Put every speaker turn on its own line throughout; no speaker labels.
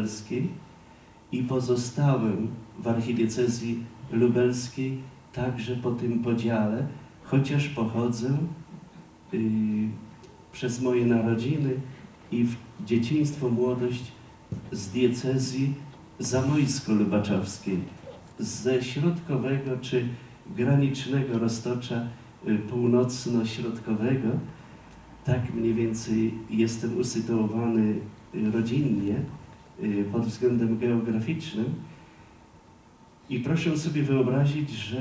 lubelskiej i pozostałem w archidiecezji lubelskiej także po tym podziale, chociaż pochodzę y, przez moje narodziny i w dzieciństwo, młodość z diecezji zamojsko-lubaczowskiej, ze środkowego czy granicznego roztocza y, północno-środkowego. Tak mniej więcej jestem usytuowany rodzinnie pod względem geograficznym. I proszę sobie wyobrazić, że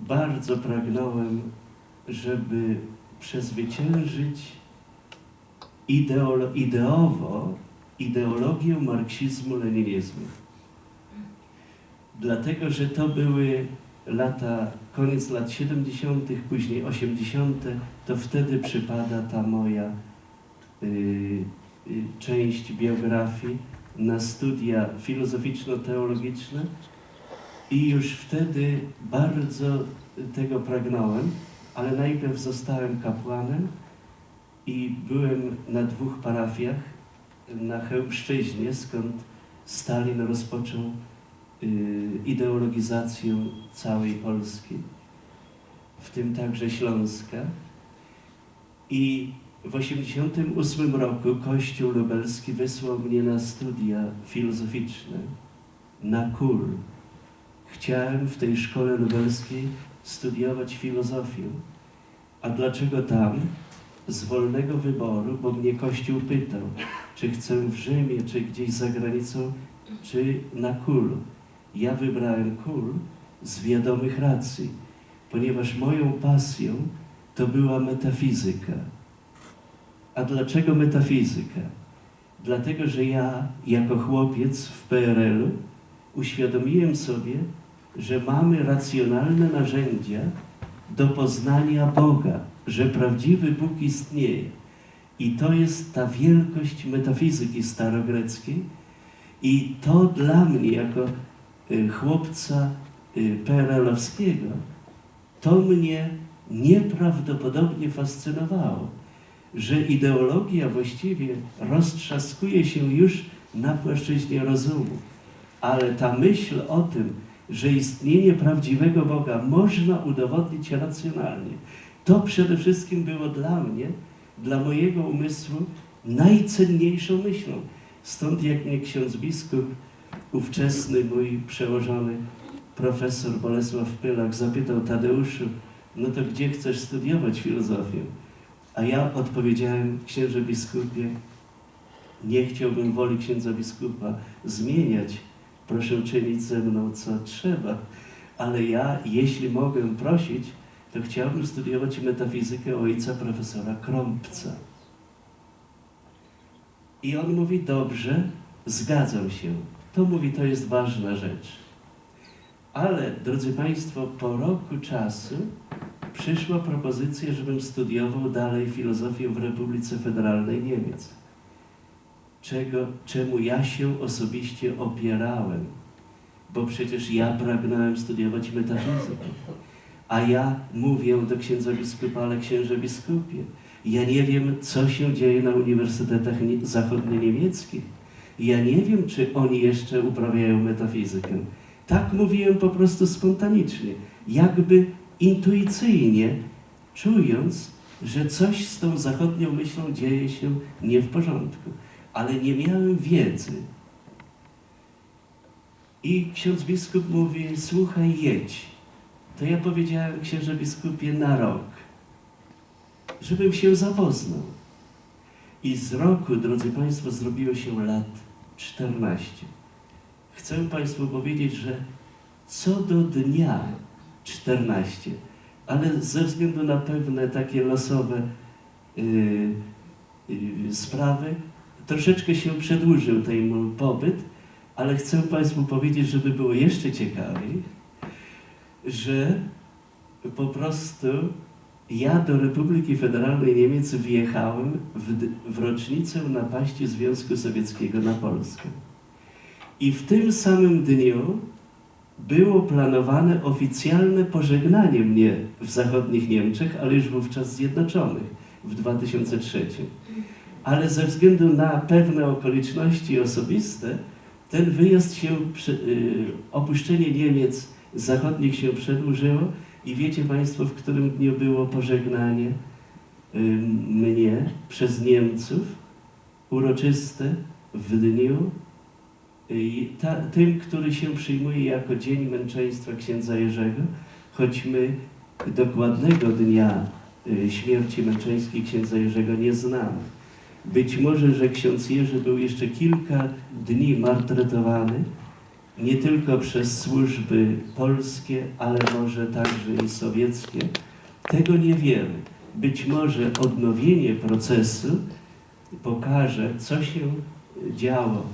bardzo pragnąłem, żeby przezwyciężyć ideolo- ideowo ideologię marksizmu-leninizmu. Dlatego, że to były lata, koniec lat 70., później 80., to wtedy przypada ta moja y, y, część biografii na studia filozoficzno-teologiczne i już wtedy bardzo tego pragnąłem, ale najpierw zostałem kapłanem i byłem na dwóch parafiach na Chełmszczyźnie, skąd Stalin rozpoczął y, ideologizację całej Polski, w tym także Śląska. I w 1988 roku Kościół Lubelski wysłał mnie na studia filozoficzne, na KUR. Chciałem w tej szkole lubelskiej studiować filozofię. A dlaczego tam? Z wolnego wyboru, bo mnie Kościół pytał, czy chcę w Rzymie, czy gdzieś za granicą, czy na KUL. Ja wybrałem KUL z wiadomych racji, ponieważ moją pasją to była metafizyka. A dlaczego metafizyka? Dlatego, że ja jako chłopiec w PRL-u uświadomiłem sobie, że mamy racjonalne narzędzia do poznania Boga, że prawdziwy Bóg istnieje. I to jest ta wielkość metafizyki starogreckiej. I to dla mnie, jako y, chłopca y, PRL-owskiego, to mnie nieprawdopodobnie fascynowało, że ideologia właściwie roztrzaskuje się już na płaszczyźnie rozumu. Ale ta myśl o tym, że istnienie prawdziwego Boga można udowodnić racjonalnie, to przede wszystkim było dla mnie, dla mojego umysłu najcenniejszą myślą. Stąd jak mnie ksiądz biskup, ówczesny mój przełożony profesor Bolesław Pylak zapytał Tadeuszu, no to gdzie chcesz studiować filozofię? A ja odpowiedziałem, księże biskupie, nie chciałbym woli księdza biskupa zmieniać. Proszę czynić ze mną, co trzeba. Ale ja, jeśli mogę prosić, to chciałbym studiować metafizykę ojca profesora Krąpca. I on mówi, dobrze, zgadzam się. To mówi, to jest ważna rzecz. Ale, drodzy Państwo, po roku czasu przyszła propozycja, żebym studiował dalej filozofię w Republice Federalnej Niemiec. Czego, czemu ja się osobiście opierałem, bo przecież ja pragnąłem studiować metafizykę. A ja mówię do księdza biskupa, ale księże biskupie, ja nie wiem, co się dzieje na uniwersytetach nie- zachodnio-niemieckich. Ja nie wiem, czy oni jeszcze uprawiają metafizykę. Tak mówiłem po prostu spontanicznie, jakby intuicyjnie, czując, że coś z tą zachodnią myślą dzieje się nie w porządku. Ale nie miałem wiedzy. I ksiądz biskup mówi, słuchaj, jedź. To ja powiedziałem księże biskupie na rok, żebym się zapoznał. I z roku, drodzy Państwo, zrobiło się lat 14. Chcę Państwu powiedzieć, że co do dnia 14, ale ze względu na pewne takie losowe yy, yy, sprawy, troszeczkę się przedłużył ten mój pobyt, ale chcę Państwu powiedzieć, żeby było jeszcze ciekawiej, że po prostu ja do Republiki Federalnej Niemiec wjechałem w, w rocznicę napaści Związku Sowieckiego na Polskę. I w tym samym dniu było planowane oficjalne pożegnanie mnie w zachodnich Niemczech, ale już wówczas zjednoczonych w 2003. ale ze względu na pewne okoliczności osobiste, ten wyjazd się, y, opuszczenie Niemiec zachodnich się przedłużyło i wiecie Państwo, w którym dniu było pożegnanie y, mnie przez Niemców, uroczyste w dniu ta, tym, który się przyjmuje jako Dzień Męczeństwa Księdza Jerzego, choć my dokładnego dnia y, śmierci męczeńskiej księdza Jerzego nie znamy. Być może, że ksiądz Jerzy był jeszcze kilka dni martretowany, nie tylko przez służby polskie, ale może także i sowieckie. Tego nie wiemy. Być może odnowienie procesu pokaże, co się działo.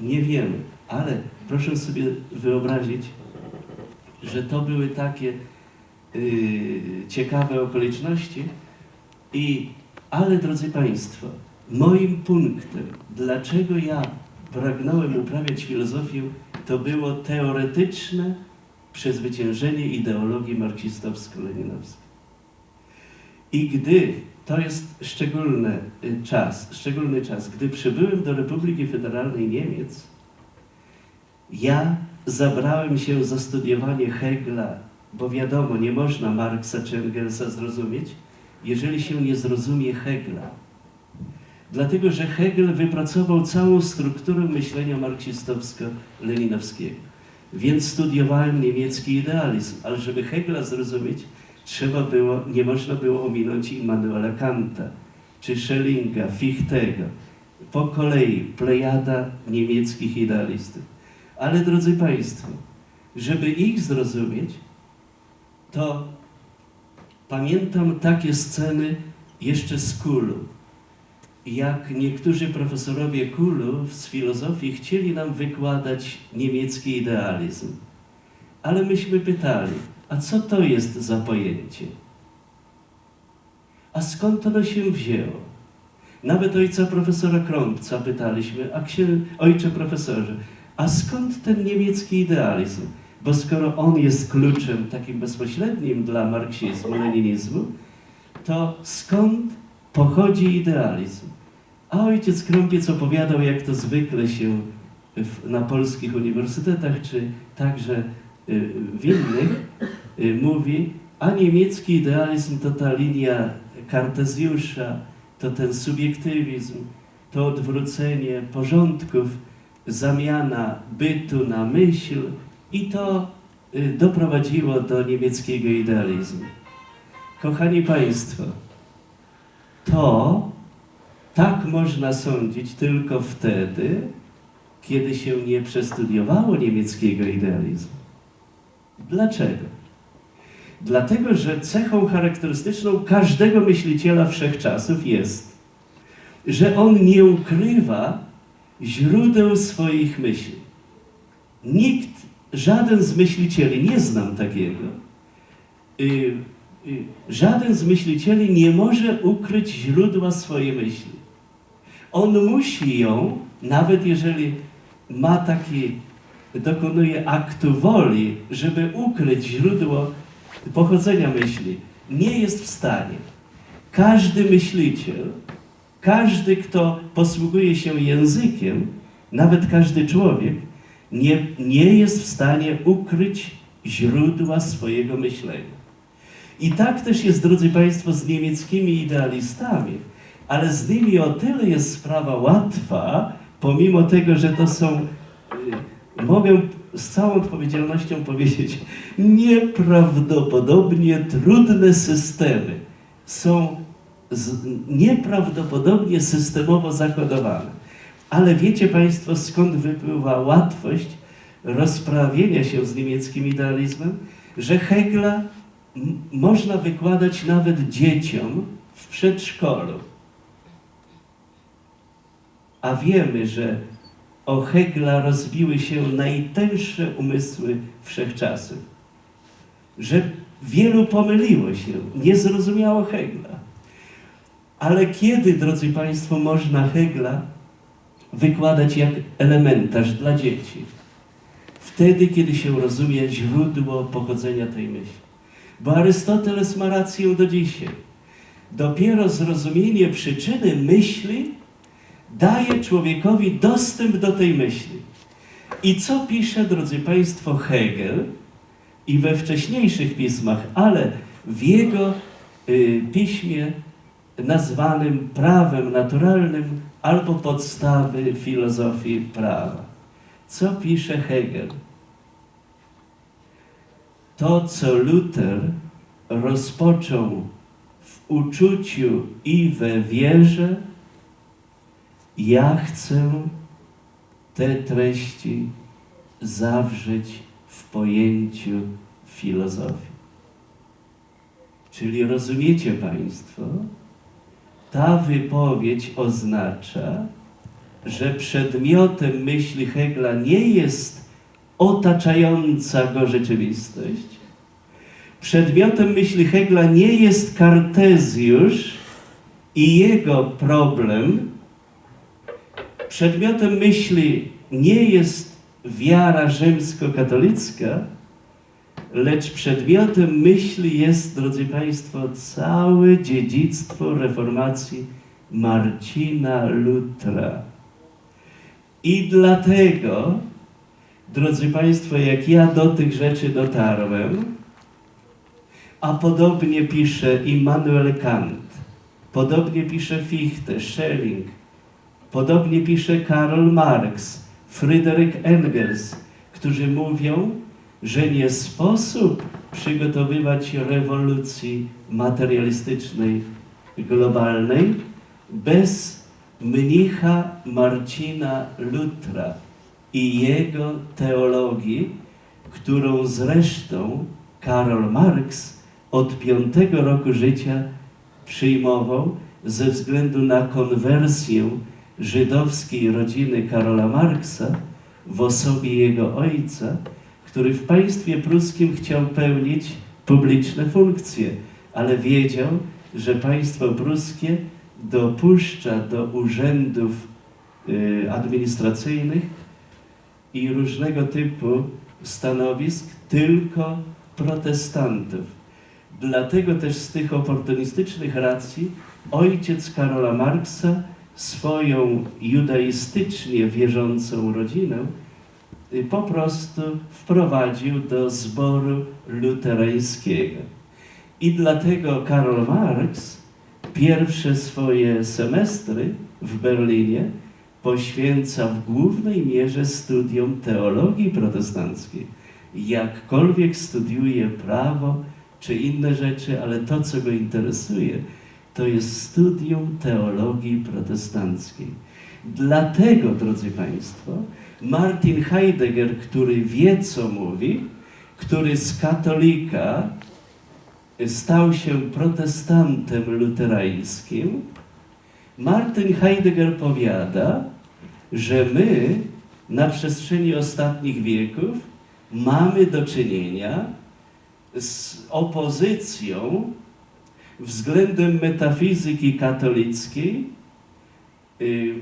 Nie wiemy, ale proszę sobie wyobrazić, że to były takie yy, ciekawe okoliczności. I, ale drodzy Państwo, moim punktem, dlaczego ja pragnąłem uprawiać filozofię, to było teoretyczne przezwyciężenie ideologii marksistowsko-leninowskiej. I gdy, to jest szczególny y, czas, szczególny czas, gdy przybyłem do Republiki Federalnej Niemiec, ja zabrałem się za studiowanie Hegla, bo wiadomo, nie można Marksa czy Engelsa zrozumieć, jeżeli się nie zrozumie Hegla. Dlatego, że Hegel wypracował całą strukturę myślenia marksistowsko-leninowskiego. Więc studiowałem niemiecki idealizm, ale żeby Hegla zrozumieć, trzeba było, nie można było ominąć Immanuela Kanta, czy Schellinga, Fichtego. Po kolei plejada niemieckich idealistów. Ale drodzy Państwo, żeby ich zrozumieć, to pamiętam takie sceny jeszcze z Kulu. Jak niektórzy profesorowie Kulu z filozofii chcieli nam wykładać niemiecki idealizm. Ale myśmy pytali, a co to jest za pojęcie? A skąd ono się wzięło? Nawet ojca profesora Krąbca pytaliśmy, a księ... ojcze profesorze, a skąd ten niemiecki idealizm? Bo skoro on jest kluczem takim bezpośrednim dla marksizmu, leninizmu, to skąd pochodzi idealizm? A ojciec Krąpiec opowiadał, jak to zwykle się w, na polskich uniwersytetach, czy także y, w innych, mówi, a niemiecki idealizm to ta linia Kartezjusza, to ten subiektywizm, to odwrócenie porządków, zamiana bytu na myśl i to y, doprowadziło do niemieckiego idealizmu. Kochani Państwo, to tak można sądzić tylko wtedy, kiedy się nie przestudiowało niemieckiego idealizmu. Dlaczego? Dlatego, że cechą charakterystyczną każdego myśliciela wszechczasów jest, że on nie ukrywa źródeł swoich myśli. Nikt, żaden z myślicieli, nie znam takiego, y, y, żaden z myślicieli nie może ukryć źródła swojej myśli. On musi ją, nawet jeżeli ma taki, dokonuje aktu woli, żeby ukryć źródło pochodzenia myśli, nie jest w stanie. Każdy myśliciel, każdy, kto posługuje się językiem, nawet każdy człowiek, nie, nie jest w stanie ukryć źródła swojego myślenia. I tak też jest, drodzy Państwo, z niemieckimi idealistami, ale z nimi o tyle jest sprawa łatwa, pomimo tego, że to są, y, mogę z całą odpowiedzialnością powiedzieć, nieprawdopodobnie trudne systemy. Są z, nieprawdopodobnie systemowo zakodowane. Ale wiecie Państwo, skąd wypływa łatwość rozprawienia się z niemieckim idealizmem? Że Hegla można wykładać nawet dzieciom w przedszkolu. A wiemy, że o Hegla rozbiły się najtęższe umysły wszechczasów. Że wielu pomyliło się, nie zrozumiało Hegla. Ale kiedy, drodzy Państwo, można Hegla wykładać jak elementarz dla dzieci? Wtedy, kiedy się rozumie źródło pochodzenia tej myśli. Bo Arystoteles ma rację do dzisiaj. Dopiero zrozumienie przyczyny myśli daje człowiekowi dostęp do tej myśli. I co pisze, drodzy Państwo, Hegel i we wcześniejszych pismach, ale w jego y, piśmie nazwanym prawem naturalnym albo podstawy filozofii prawa. Co pisze Hegel? To, co Luther rozpoczął w uczuciu i we wierze, ja chcę te treści zawrzeć w pojęciu filozofii. Czyli rozumiecie Państwo, ta wypowiedź oznacza, że przedmiotem myśli Hegla nie jest otaczająca go rzeczywistość. Przedmiotem myśli Hegla nie jest Kartezjusz i jego problem. Przedmiotem myśli nie jest wiara rzymskokatolicka, lecz przedmiotem myśli jest, drodzy Państwo, całe dziedzictwo reformacji Marcina Lutra. I dlatego, drodzy Państwo, jak ja do tych rzeczy dotarłem, a podobnie pisze Immanuel Kant, podobnie pisze Fichte, Schelling, podobnie pisze Karl Marx, Fryderyk Engels, którzy mówią, że nie sposób przygotowywać rewolucji materialistycznej, globalnej bez mnicha Marcina Lutra i jego teologii, którą zresztą Karol Marx od piątego roku życia przyjmował ze względu na konwersję żydowskiej rodziny Karola Marksa w osobie jego ojca, który w państwie pruskim chciał pełnić publiczne funkcje, ale wiedział, że państwo pruskie dopuszcza do urzędów y, administracyjnych i różnego typu stanowisk tylko protestantów. Dlatego też z tych oportunistycznych racji ojciec Karola Marksa swoją judaistycznie wierzącą rodzinę po prostu wprowadził do zboru luterańskiego. I dlatego Karol Marx pierwsze swoje semestry w Berlinie poświęca w głównej mierze studium teologii protestanckiej. Jakkolwiek studiuje prawo czy inne rzeczy, ale to, co go interesuje, to jest studium teologii protestanckiej. Dlatego, drodzy Państwo, Martin Heidegger, który wie, co mówi, który z katolika stał się protestantem luterańskim, Martin Heidegger powiada, że my na przestrzeni ostatnich wieków mamy do czynienia z opozycją względem metafizyki katolickiej y,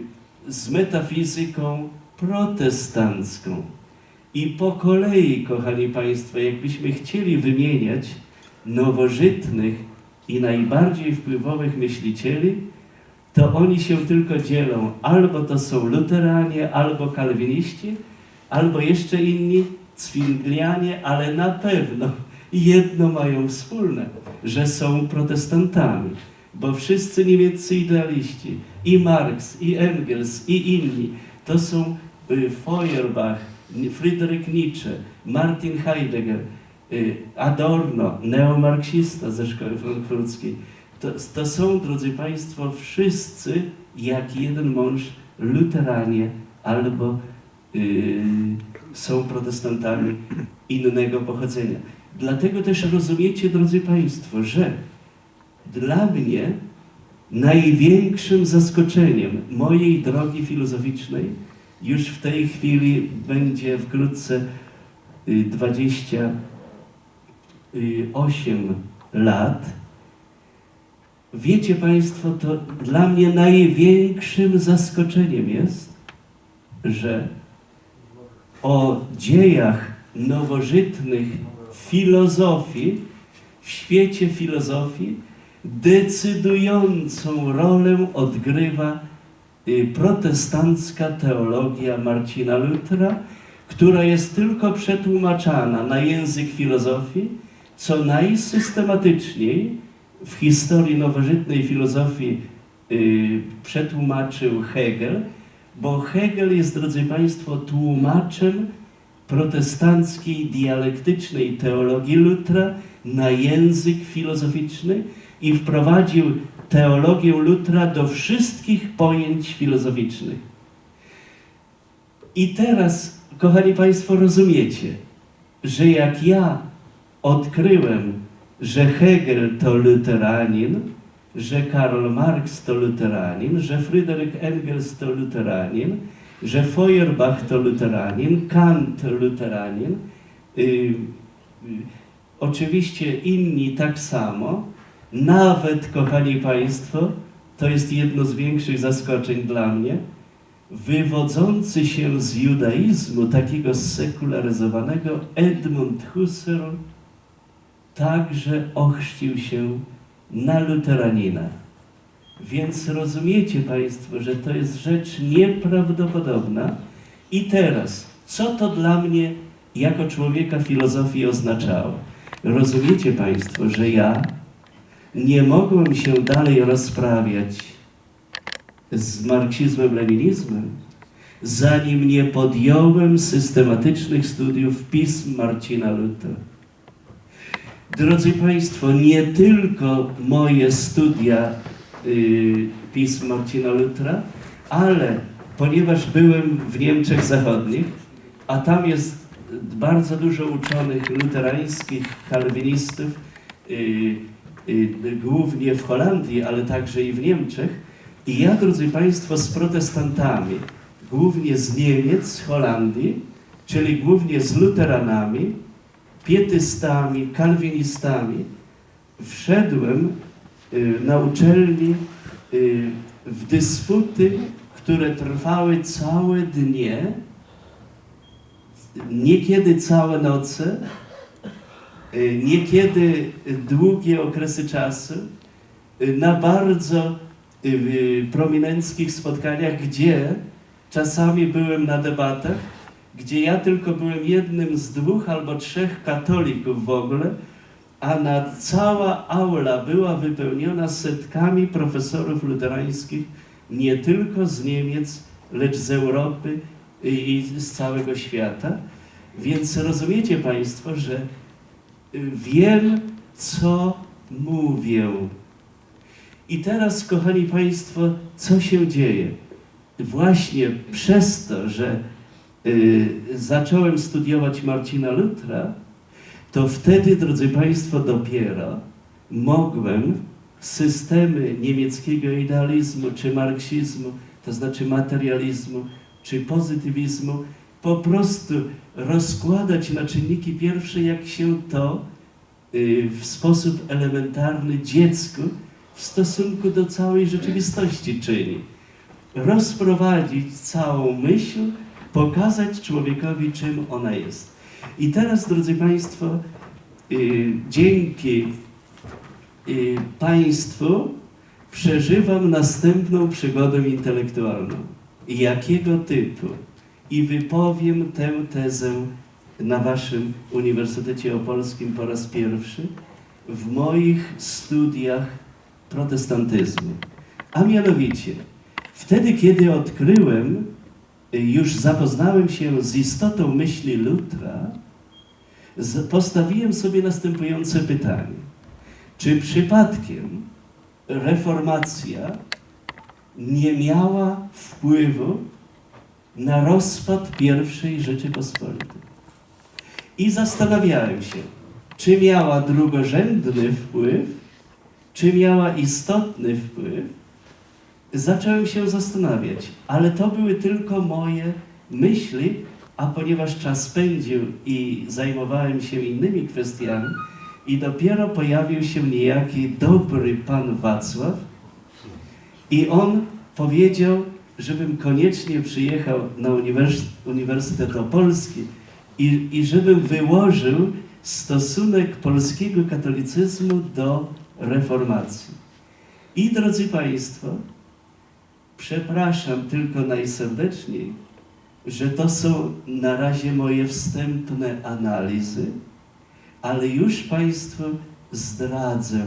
z metafizyką protestancką. I po kolei, kochani Państwo, jakbyśmy chcieli wymieniać nowożytnych i najbardziej wpływowych myślicieli, to oni się tylko dzielą. Albo to są luteranie, albo kalwiniści, albo jeszcze inni cwinglianie, ale na pewno jedno mają wspólne, że są protestantami, bo wszyscy niemieccy idealiści, i Marx, i Engels, i inni, to są y, Feuerbach, Friedrich Nietzsche, Martin Heidegger, y, Adorno, neomarksista ze szkoły frankfurckiej. To, to są, drodzy Państwo, wszyscy jak jeden mąż luteranie albo y, są protestantami innego pochodzenia. Dlatego też rozumiecie, drodzy Państwo, że dla mnie największym zaskoczeniem mojej drogi filozoficznej już w tej chwili będzie wkrótce y, 28 lat. Wiecie Państwo, to dla mnie największym zaskoczeniem jest, że o dziejach nowożytnych filozofii, w świecie filozofii decydującą rolę odgrywa y, protestancka teologia Marcina Lutra, która jest tylko przetłumaczana na język filozofii, co najsystematyczniej w historii nowożytnej filozofii y, przetłumaczył Hegel, bo Hegel jest, drodzy Państwo, tłumaczem protestanckiej dialektycznej teologii Lutra na język filozoficzny i wprowadził teologię Lutra do wszystkich pojęć filozoficznych. I teraz, kochani Państwo, rozumiecie, że jak ja odkryłem, że Hegel to luteranin, że Karl Marx to luteranin, że Friedrich Engels to luteranin, że Feuerbach to luteranin, Kant luteranin, y, y, oczywiście inni tak samo, nawet, kochani Państwo, to jest jedno z większych zaskoczeń dla mnie, wywodzący się z judaizmu, takiego sekularyzowanego, Edmund Husserl także ochrzcił się na luteranina. Więc rozumiecie Państwo, że to jest rzecz nieprawdopodobna. I teraz, co to dla mnie jako człowieka filozofii oznaczało? Rozumiecie Państwo, że ja nie mogłem się dalej rozprawiać z marksizmem, leninizmem, zanim nie podjąłem systematycznych studiów pism Marcina Lutra. Drodzy Państwo, nie tylko moje studia pism Marcina Lutra, ale ponieważ byłem w Niemczech Zachodnich, a tam jest bardzo dużo uczonych luterańskich, kalwinistów, y, y, głównie w Holandii, ale także i w Niemczech. I ja, drodzy Państwo, z protestantami, głównie z Niemiec, z Holandii, czyli głównie z luteranami, pietystami, kalwinistami, wszedłem y, na uczelni y, w dysputy, które trwały całe dnie, niekiedy całe noce, y, niekiedy długie okresy czasu, y, na bardzo y, prominenckich spotkaniach, gdzie czasami byłem na debatach, gdzie ja tylko byłem jednym z dwóch albo trzech katolików w ogóle, a na cała aula była wypełniona setkami profesorów luterańskich, nie tylko z Niemiec, lecz z Europy i z całego świata. Więc rozumiecie Państwo, że wiem, co mówię. I teraz, kochani Państwo, co się dzieje? Właśnie przez to, że y, zacząłem studiować Marcina Lutra, to wtedy, drodzy Państwo, dopiero mogłem systemy niemieckiego idealizmu czy marksizmu, to znaczy materializmu czy pozytywizmu, po prostu rozkładać na czynniki pierwsze, jak się to y, w sposób elementarny dziecku w stosunku do całej rzeczywistości czyni. Rozprowadzić całą myśl, pokazać człowiekowi, czym ona jest. I teraz, drodzy Państwo, y, dzięki y, Państwu przeżywam następną przygodę intelektualną. Jakiego typu? I wypowiem tę tezę na Waszym Uniwersytecie Opolskim po raz pierwszy w moich studiach protestantyzmu. A mianowicie, wtedy, kiedy odkryłem, już zapoznałem się z istotą myśli Lutra, postawiłem sobie następujące pytanie. Czy przypadkiem reformacja nie miała wpływu na rozpad I Rzeczypospolitej? I zastanawiałem się, czy miała drugorzędny wpływ, czy miała istotny wpływ, zacząłem się zastanawiać, ale to były tylko moje myśli, a ponieważ czas pędził i zajmowałem się innymi kwestiami, i dopiero pojawił się niejaki dobry pan Wacław, i on powiedział, żebym koniecznie przyjechał na uniwers Uniwersytet Opolski i, i żebym wyłożył stosunek polskiego katolicyzmu do reformacji. I drodzy Państwo, Przepraszam tylko najserdeczniej, że to są na razie moje wstępne analizy, ale już Państwu zdradzę,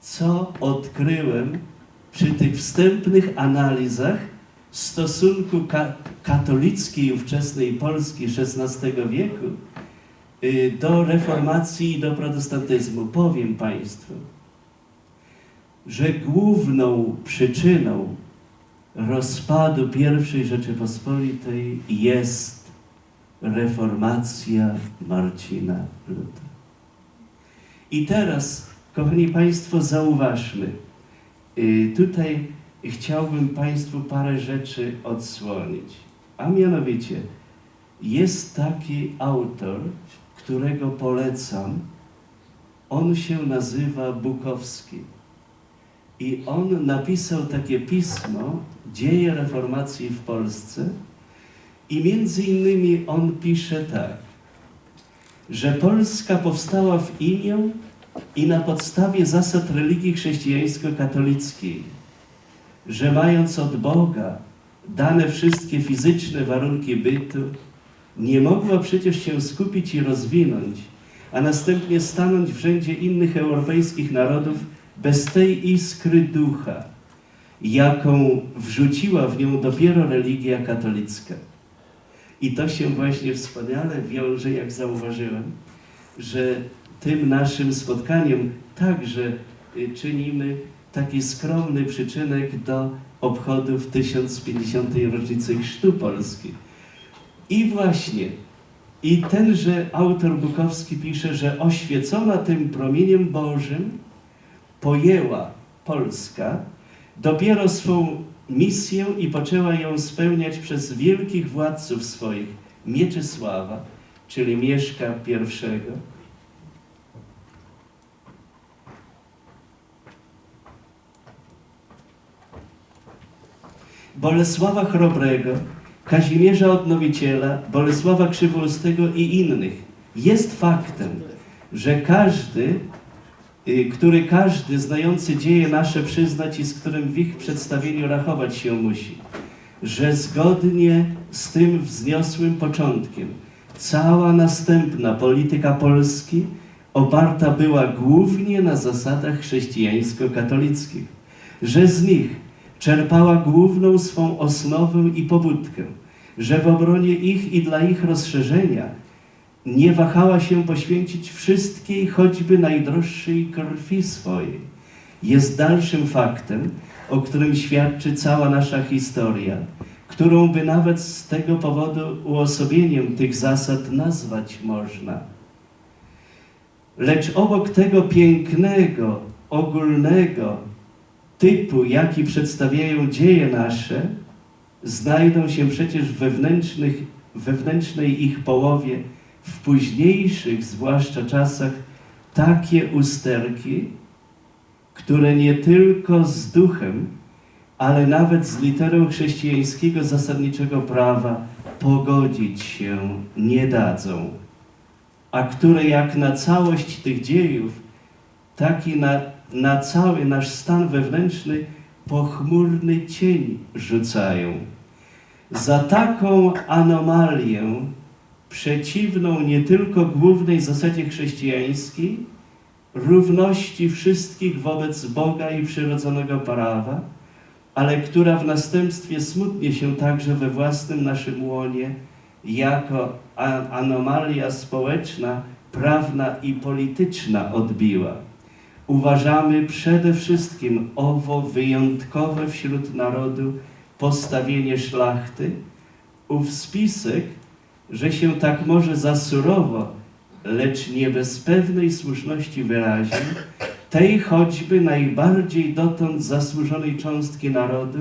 co odkryłem przy tych wstępnych analizach stosunku ka katolickiej ówczesnej Polski XVI wieku y, do reformacji i do protestantyzmu. Powiem Państwu, że główną przyczyną rozpadu I Rzeczypospolitej jest reformacja Marcina Lutera. I teraz, kochani Państwo, zauważmy, y, tutaj chciałbym Państwu parę rzeczy odsłonić. A mianowicie, jest taki autor, którego polecam. On się nazywa Bukowski. I on napisał takie pismo Dzieje reformacji w Polsce. I między innymi on pisze tak, że Polska powstała w imię i na podstawie zasad religii chrześcijańsko-katolickiej, że mając od Boga dane wszystkie fizyczne warunki bytu, nie mogła przecież się skupić i rozwinąć, a następnie stanąć w rzędzie innych europejskich narodów bez tej iskry ducha, jaką wrzuciła w nią dopiero religia katolicka. I to się właśnie wspaniale wiąże, jak zauważyłem, że tym naszym spotkaniem także y, czynimy taki skromny przyczynek do obchodów 1050. rocznicy Chrztu Polski. I właśnie, i tenże autor Bukowski pisze, że oświecona tym promieniem Bożym pojęła Polska dopiero swą misję i poczęła ją spełniać przez wielkich władców swoich, Mieczysława, czyli Mieszka I, Bolesława Chrobrego, Kazimierza Odnowiciela, Bolesława Krzywoustego i innych. Jest faktem, że każdy, który każdy znający dzieje nasze przyznać i z którym w ich przedstawieniu rachować się musi, że zgodnie z tym wzniosłym początkiem cała następna polityka Polski oparta była głównie na zasadach chrześcijańsko-katolickich, że z nich czerpała główną swą osnowę i pobudkę, że w obronie ich i dla ich rozszerzenia nie wahała się poświęcić wszystkiej, choćby najdroższej krwi swojej. Jest dalszym faktem, o którym świadczy cała nasza historia, którą by nawet z tego powodu uosobieniem tych zasad nazwać można. Lecz obok tego pięknego, ogólnego, typu, jaki przedstawiają dzieje nasze, znajdą się przecież wewnętrznych, wewnętrznej ich połowie, w późniejszych, zwłaszcza czasach, takie usterki, które nie tylko z duchem, ale nawet z literą chrześcijańskiego zasadniczego prawa pogodzić się nie dadzą, a które jak na całość tych dziejów, tak i na na cały nasz stan wewnętrzny pochmurny cień rzucają. Za taką anomalię, przeciwną nie tylko głównej zasadzie chrześcijańskiej, równości wszystkich wobec Boga i przyrodzonego prawa, ale która w następstwie smutnie się także we własnym naszym łonie jako anomalia społeczna, prawna i polityczna odbiła. Uważamy przede wszystkim owo wyjątkowe wśród narodu postawienie szlachty, ów spisek, że się tak może za surowo, lecz nie bez pewnej słuszności wyrazi, tej choćby najbardziej dotąd zasłużonej cząstki narodu,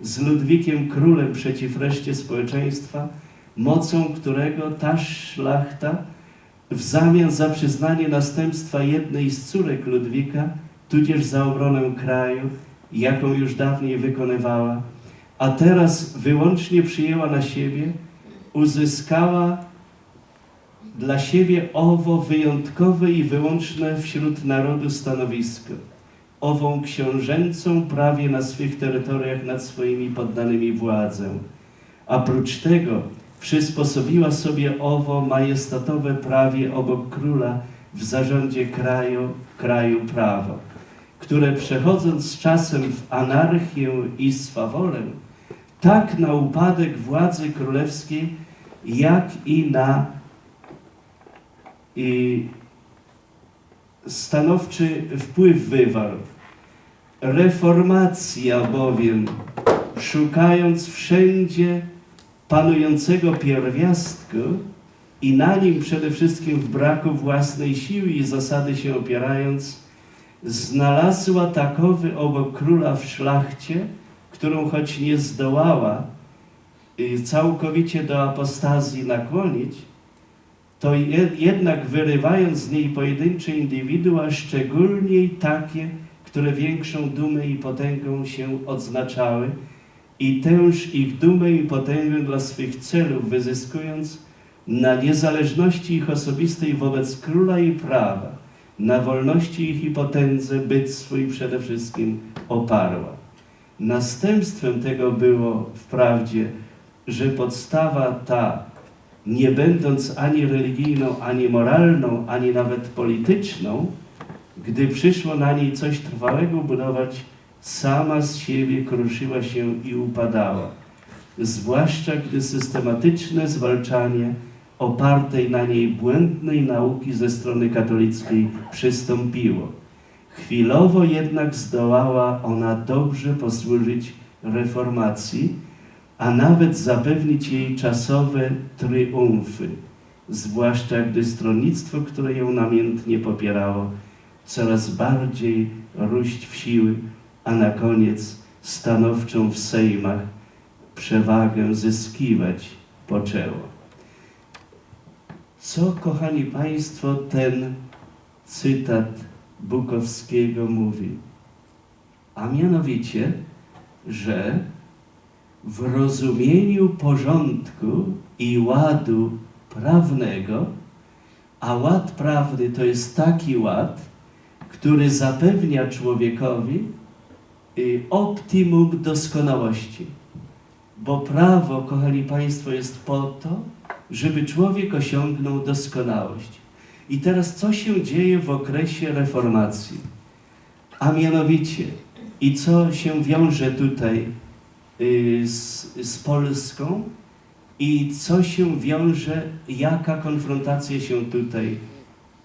z Ludwikiem Królem przeciw reszcie społeczeństwa, mocą którego ta szlachta w zamian za przyznanie następstwa jednej z córek Ludwika, tudzież za obronę kraju, jaką już dawniej wykonywała, a teraz wyłącznie przyjęła na siebie, uzyskała dla siebie owo wyjątkowe i wyłączne wśród narodu stanowisko. ową książęcą prawie na swych terytoriach nad swoimi poddanymi władzę. A prócz tego przysposobiła sobie owo majestatowe prawie obok króla w zarządzie kraju, kraju prawa, które przechodząc z czasem w anarchię i swawolę, tak na upadek władzy królewskiej, jak i na i stanowczy wpływ wywarł. Reformacja bowiem, szukając wszędzie panującego pierwiastku i na nim przede wszystkim w braku własnej siły i zasady się opierając, znalazła takowy obok króla w szlachcie, którą choć nie zdołała y, całkowicie do apostazji nakłonić, to je, jednak wyrywając z niej pojedyncze indywidua, szczególnie takie, które większą dumę i potęgą się odznaczały i tęż ich dumę i potęgę dla swych celów wyzyskując na niezależności ich osobistej wobec króla i prawa, na wolności ich i potędze byt swój przede wszystkim oparła. Następstwem tego było wprawdzie, że podstawa ta, nie będąc ani religijną, ani moralną, ani nawet polityczną, gdy przyszło na niej coś trwałego budować, sama z siebie kruszyła się i upadała. Zwłaszcza gdy systematyczne zwalczanie opartej na niej błędnej nauki ze strony katolickiej przystąpiło. Chwilowo jednak zdołała ona dobrze posłużyć reformacji, a nawet zapewnić jej czasowe triumfy, zwłaszcza gdy stronnictwo, które ją namiętnie popierało, coraz bardziej róść w siły, a na koniec stanowczą w sejmach przewagę zyskiwać poczęło. Co, kochani Państwo, ten cytat Bukowskiego mówi? A mianowicie, że w rozumieniu porządku i ładu prawnego, a ład prawny to jest taki ład, który zapewnia człowiekowi y, optimum doskonałości. Bo prawo, kochani Państwo, jest po to, żeby człowiek osiągnął doskonałość. I teraz co się dzieje w okresie reformacji? A mianowicie, i co się wiąże tutaj y, z, z Polską, i co się wiąże, jaka konfrontacja się tutaj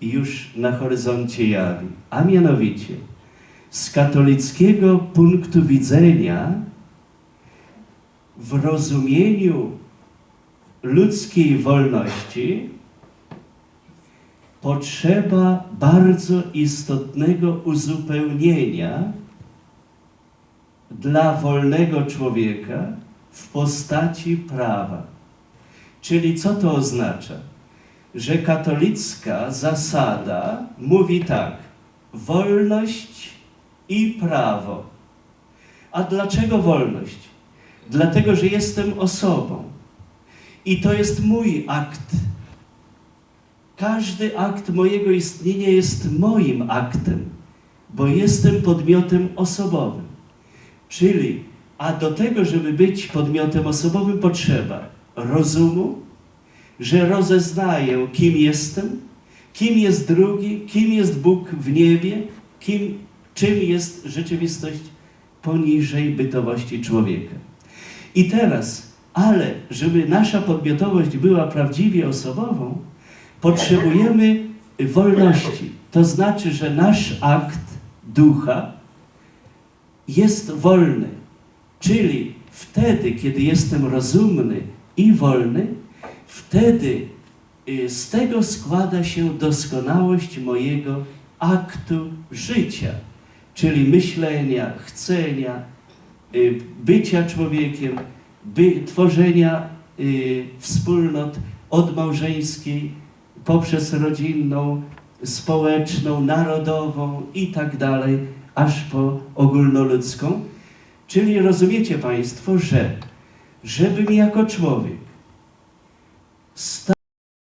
już na horyzoncie jawi. A mianowicie, z katolickiego punktu widzenia, w rozumieniu ludzkiej wolności potrzeba bardzo istotnego uzupełnienia dla wolnego człowieka w postaci prawa. Czyli co to oznacza? Że katolicka zasada mówi tak: wolność i prawo. A dlaczego wolność? Dlatego, że jestem osobą. I to jest mój akt. Każdy akt mojego istnienia jest moim aktem, bo jestem podmiotem osobowym. Czyli, a do tego, żeby być podmiotem osobowym, potrzeba rozumu, że rozeznaję, kim jestem, kim jest drugi, kim jest Bóg w niebie, kim, czym jest rzeczywistość poniżej bytowości człowieka. I teraz, ale żeby nasza podmiotowość była prawdziwie osobową, potrzebujemy wolności. To znaczy, że nasz akt ducha jest wolny. Czyli wtedy, kiedy jestem rozumny i wolny, wtedy y, z tego składa się doskonałość mojego aktu życia, czyli myślenia, chcenia, y, bycia człowiekiem, by, tworzenia y, wspólnot od małżeńskiej poprzez rodzinną, społeczną, narodową i tak dalej, aż po ogólnoludzką. Czyli rozumiecie Państwo, że żebym jako człowiek stał